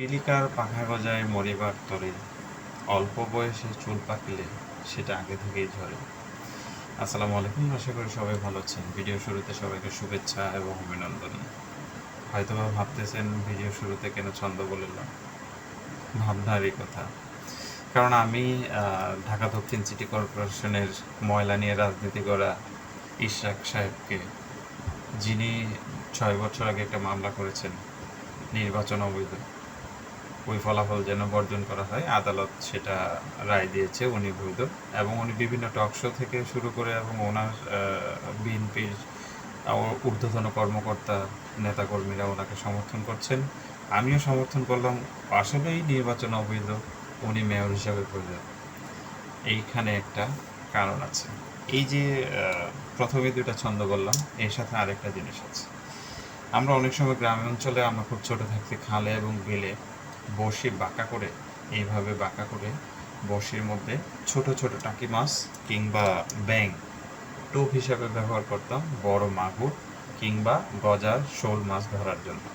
পিলিকার পাখা গজায় মরিবার তরে, অল্প বয়সে চুল পাকিলে সেটা আগে থেকেই ঝরে। আসসালামু আলাইকুম, আশা করি সবাই ভালো আছেন। ভিডিও শুরুতে সবাইকে শুভেচ্ছা এবং অভিনন্দন। হয়তো বা ভাবতেছেন ভিডিও শুরুতে কেন ছন্দ বললাম ভাবনারই কথা। কারণ আমি ঢাকা দক্ষিণ সিটি কর্পোরেশনের ময়লা নিয়ে রাজনীতি করা ইশরাক সাহেবকে, যিনি ছয় বছর আগে একটা মামলা করেছেন নির্বাচন অবৈধ। ওই ফলাফল যেন বর্জন করা হয়, আদালত সেটা রায় দিয়েছে উনি বৈধ। এবং উনি বিভিন্ন টক শো থেকে শুরু করে এবং ওনার বিএনপির ঊর্ধ্বতন কর্মকর্তা, নেতাকর্মীরা ওনাকে সমর্থন করছেন। আমিও সমর্থন করলাম। আসলেই নির্বাচন অবৈধ, উনি মেয়র হিসাবে প্রয়োজন এইখানে একটা কারণ আছে। এই যে প্রথমে দুটা ছন্দ বললাম, এর সাথে আরেকটা জিনিস আছে। আমরা অনেক সময় গ্রাম অঞ্চলে আমরা খুব ছোট থাকতে খালে এবং বিলে বড়শি বাঁকা করে, এইভাবে বাঁকা করে বসির মধ্যে ছোট ছোট টাকি মাছ কিংবা ব্যাং টোপ হিসাবে ব্যবহার করতাম বড় মাগুর কিংবা গজার শোল মাছ ধরার জন্য।